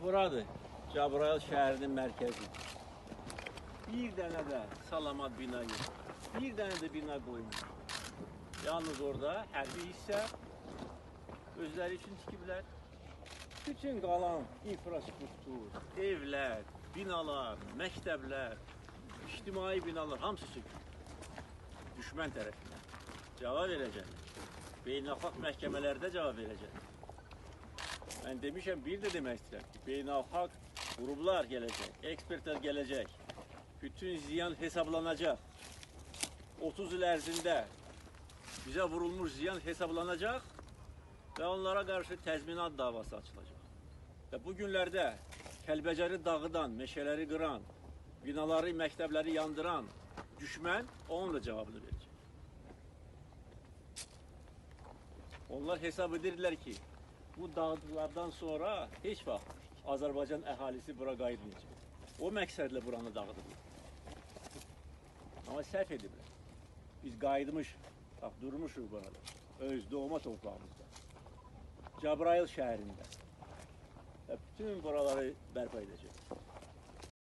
Buradır. Cəbrayıl şəhərinin mərkəzi. Bir dənə də salamat bina yox. Bir dənə də bina qoymuş. Yalnız orada hərbi hissə özləri üçün tikiblər. Bütün qalan infrastruktur, evlər, binalar, məktəblər, ictimai binalar hamısı sökülür. Düşmən tərəfindən cavab verəcək. Beynəlxalq məhkəmələrdə cavab verəcək. Mən demişəm, bir də demək istəyirəm ki, beynəlxalq qruplar gələcək, ekspertlər gələcək. Bütün ziyan hesablanacaq. 30 il ərzində bizə vurulmuş ziyan hesablanacaq və onlara qarşı təzminat davası açılacaq. Və bu günlərdə Kəlbəcəri dağıdan, meşələri qıran, binaları, məktəbləri yandıran düşmən onun da cavabını verəcək. Onlar hesab edirlər ki, bu dağıntılardan sonra heç vaxt Azərbaycan əhalisi bura qayıtmayacaq. O məqsədlə buranı dağıdıblar. Amma səhv ediblər. Biz qayıtmış, bax durmuşuq burada. Öz doğma torpağımızda. Cəbrayıl şəhərində. Və bütün buraları bərpa edəcək.